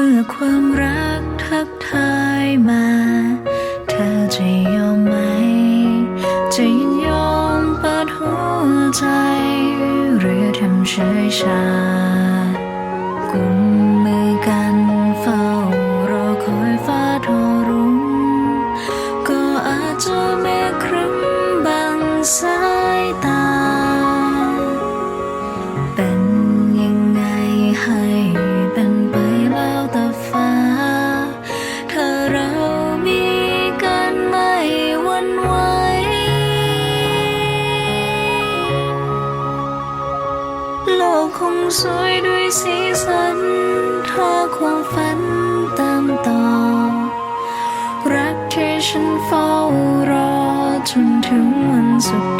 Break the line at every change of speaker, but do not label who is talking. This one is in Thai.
มื่อความรักทักทายมา เธอจะยอมไหม จะยินยอมเปิดหัวใจ หรือทำเฉยชากุมมือกันเฝ้ารอคอยฟ้าทรรุ่งก็อาจจะไม่ครึ้มบังสา โลกคงสวยด้วยสีสัน ถ้าความฝันตามต่อ รักที่ฉันเฝ้ารอจนถึงวันสุด